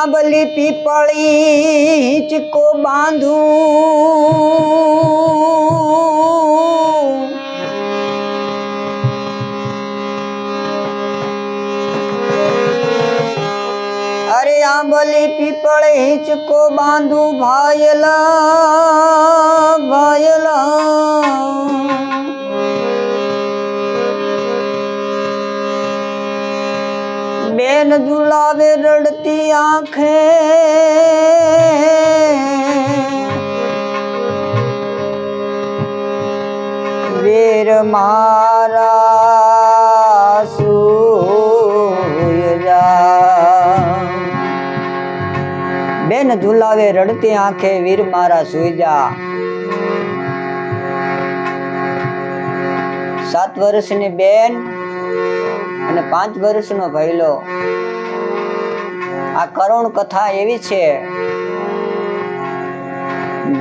આંબલી પીપળી ચીકો બાંધું અરે આંબલી પીપળ હિંચકો બાંધુ ભાયલા ભાયલા બેન ઝુલાવે રડતી આંખે. વીર મારા બેન ઝુલાવે રડતી આંખે, વીર મારા સુઈ જા સાત વર્ષની બેન અને પાંચ વર્ષનો ભયલો આ કરુણ કથા એવી છે,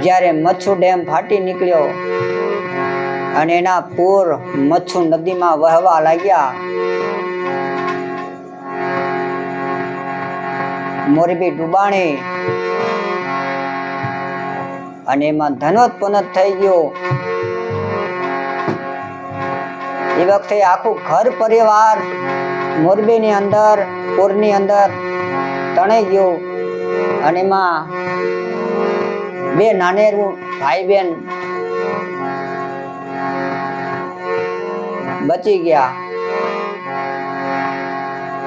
જ્યારે મચ્છુ ડેમ ફાટી નીકળ્યો અને એના પૂર મચ્છુ નદીમાં વહેવા લાગ્યા. મોરબી ડૂબાણી અને એમાં ધનોત્પન્ન થઈ ગયો. એ વખતે આખું ઘર પરિવાર મોરબીની અંદર, પૂરની અંદર તણાઈ ગયું અને એમાં બે નાનેરું ભાઈ બેન બચી ગયા.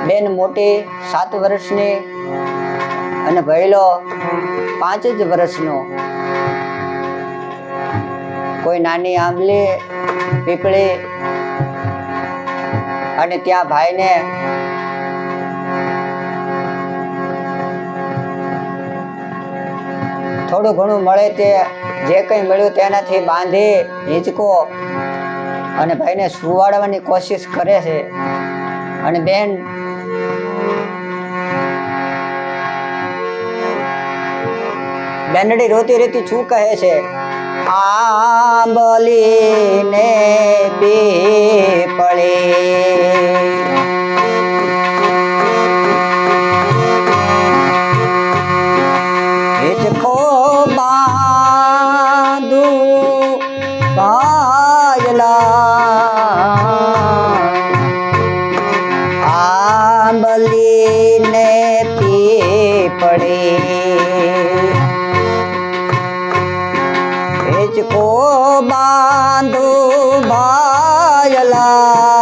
બેન મોટી સાત વર્ષની અને ભયલો પાંચ જ વર્ષનો. કોઈ નાની આંબલી, પીપળી અને ત્યાં ભાઈને થોડું ઘણું મળે તે જે કંઈ મળ્યું તેનાથી બાંધી હિંચકો અને ભાઈને સુવાડવાની કોશિશ કરે છે. અને બેન બેનડી રોતી રેતી શું કહે છે? આંબલીને પીપળે ભાયલા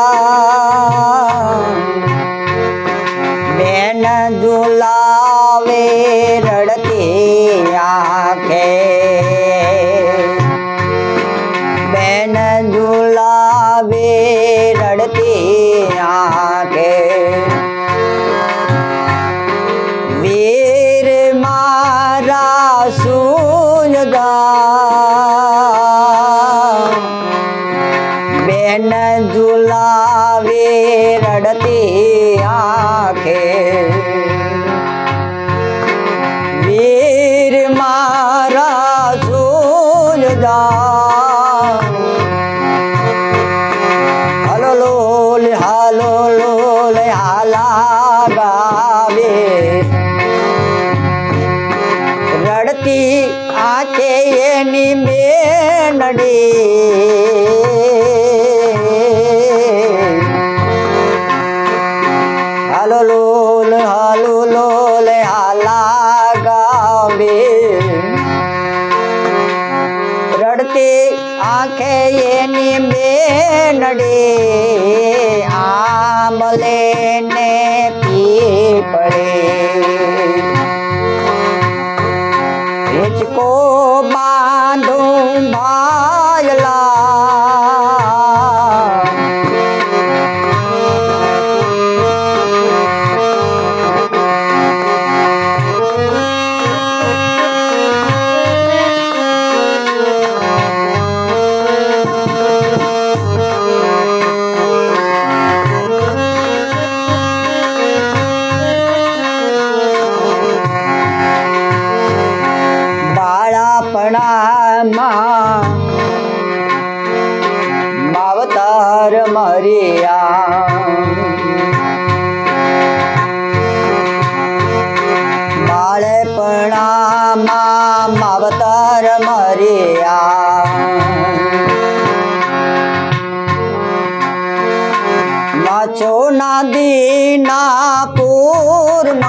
મેનડી હાલો લોલ હાલો લોલ, હાલા ગાવે રડતી આંખે એની બેનડી આંબલે ને પીપળે. હિચકો માછો નદીના પૂરમાં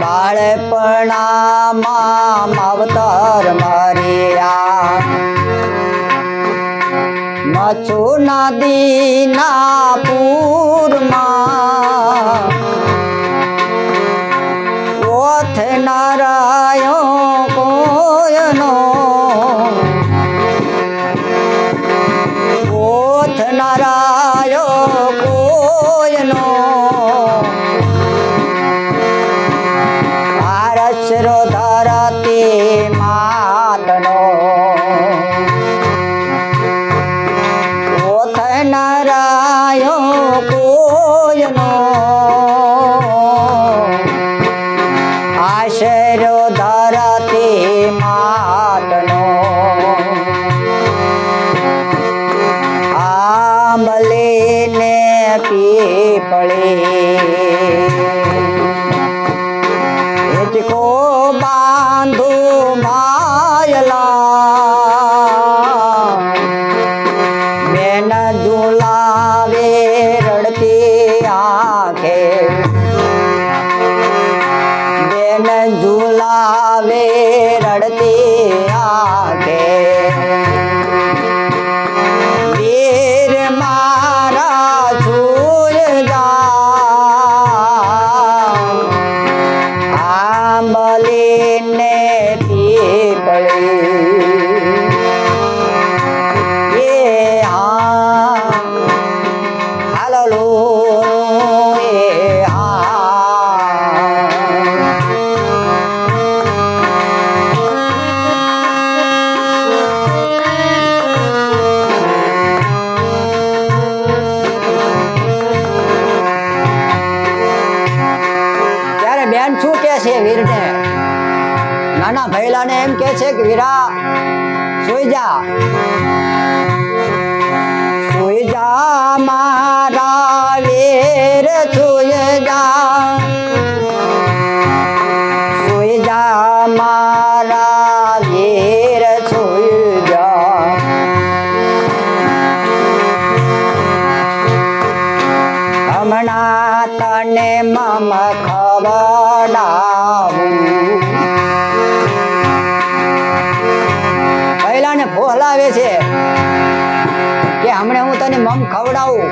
બાળપણામાં માવતર મર્યા. માછો નદીના પૂરમાં ઓથ કોયનો છે વીરને નાના ભૈલાને એમ કે છે કે, વીરા, સુઈ જા. સુઈ જા મારા વીર, સુઈ જા. સુઈ જા મારા વીર, સુઈ જા. હમણાં તને મમ ખવડાવું પહેલાને ફોહલાવે છે કે હમણાં હું તને મમ ખવડાવું.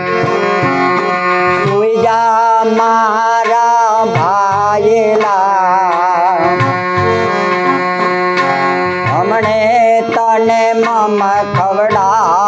જા મારા ભાયેલા. હમણે તને મમ ખવડાવું.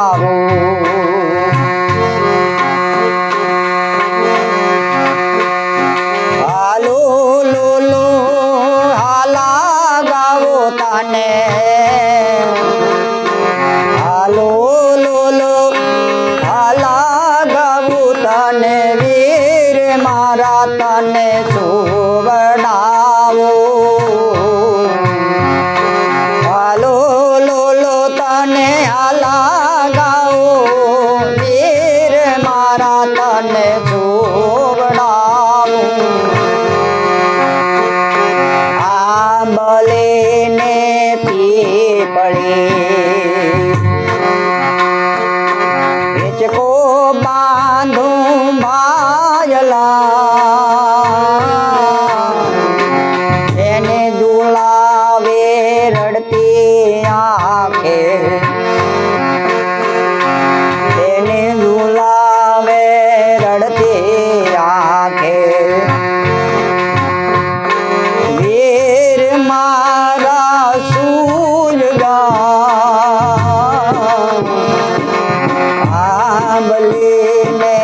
સૂરગા આંબલીને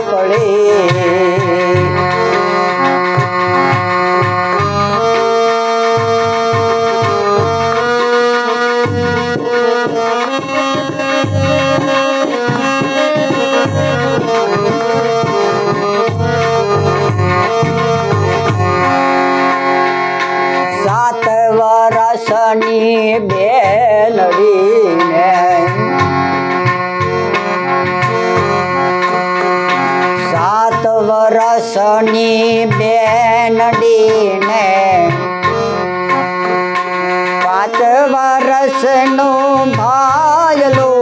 પડે. સાત વર્ષની બેનડીને બેન બેનડીને પાંચ વર્ષનો ભાયલો.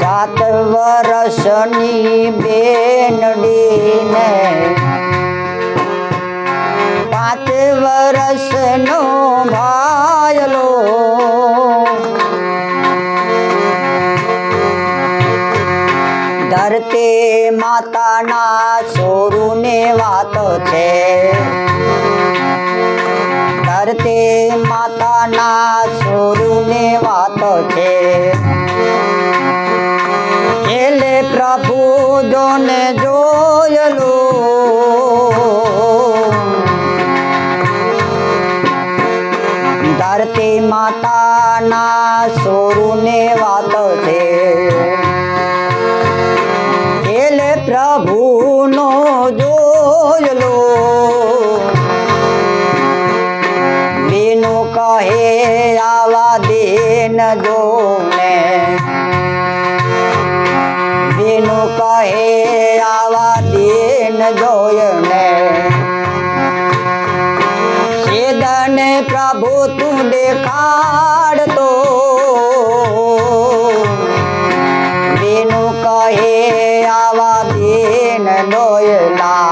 સાત વર્ષની બેનડીને પાંચ વર્ષનો ભાયલો. સોરુને વાત છે. બેનું કહે આવા દેન દોયલા